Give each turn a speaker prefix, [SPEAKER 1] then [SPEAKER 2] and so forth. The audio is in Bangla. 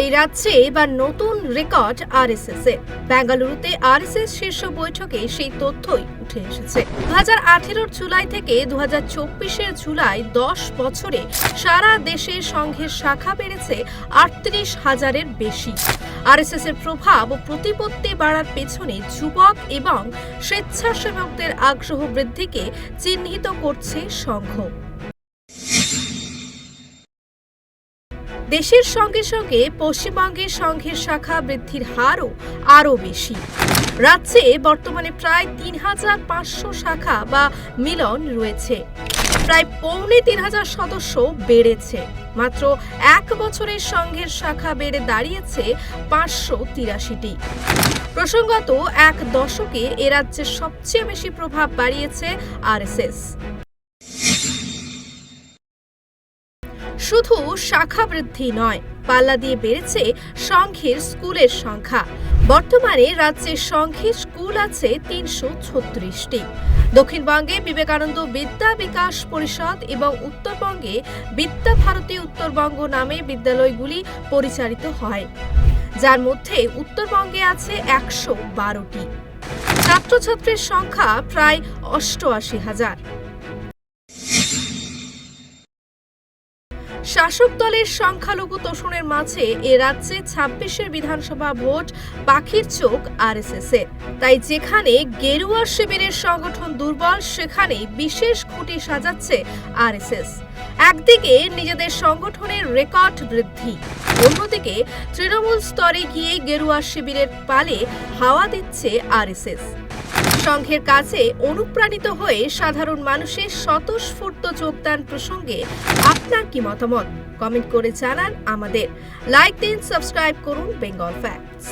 [SPEAKER 1] এই রাজ্যে এবার নতুন রেকর্ড আর এস আরএসএস এর। বেঙ্গালুরুতে আরএসএস শীর্ষ বৈঠকে সেই তথ্যই উঠে এসেছে। দু হাজার জুলাই থেকে দু হাজার চব্বিশের জুলাই দশ বছরে সারা দেশে সংঘের শাখা বেড়েছে আটত্রিশ হাজারের বেশি। আরএসএস এর প্রভাব ও প্রতিপত্তি বাড়ার পেছনে যুবক এবং স্বেচ্ছাসেবকদের আগ্রহ বৃদ্ধিকে চিহ্নিত করছে সংঘ। দেশের সঙ্গে সঙ্গে পশ্চিমবঙ্গের সংঘের শাখা বৃদ্ধির হারও আরও বেশি। রাজ্যে বর্তমানে প্রায় তিন হাজার পাঁচশো শাখা বা মিলন রয়েছে। প্রায় পৌনে তিন হাজার সদস্য বেড়েছে। মাত্র এক বছরের সংঘের শাখা বেড়ে দাঁড়িয়েছে পাঁচশো তিরাশিটি। প্রসঙ্গত, এক দশকে এ রাজ্যে সবচেয়ে বেশি প্রভাব বাড়িয়েছে আরএসএস। শুধু শাখা বৃদ্ধি নয়, পাল্লা দিয়ে বেড়েছে সংঘের স্কুলের সংখ্যা। বর্তমানে রাজ্যে সংঘের স্কুল আছে তিনশো ছত্রিশটি। দক্ষিণবঙ্গে বিবেকানন্দ বিদ্যা বিকাশ পরিষদ এবং উত্তরবঙ্গে বিদ্যা ভারতী উত্তরবঙ্গ নামে বিদ্যালয়গুলি পরিচালিত হয়। যার মধ্যে উত্তরবঙ্গে আছে একশো বারোটি। ছাত্রছাত্রীর সংখ্যা প্রায় অষ্টআশি হাজার। শাসক দলের সংখ্যালঘু তোষণের মাঝে এ রাজ্যে ছাব্বিশের বিধানসভা ভোট পাখির চোখ আরএসএস এর। তাই যেখানে গেরুয়া শিবিরের সংগঠন দুর্বল সেখানে বিশেষ খুঁটি সাজাচ্ছে আরএসএস। একদিকে নিজেদের সংগঠনের রেকর্ড বৃদ্ধি, অন্যদিকে তৃণমূল স্তরে গিয়ে গেরুয়া শিবিরের পালে হাওয়া দিচ্ছে আরএসএস। সংঘের কাছে অনুপ্রাণিত হয়ে সাধারণ মানুষের স্বতঃস্ফূর্ত যোগদান প্রসঙ্গে আপনার কি মতামত? কমেন্ট করে জানান আমাদের। লাইক দিন সাবস্ক্রাইব করুন বেঙ্গল ফ্যাক্টস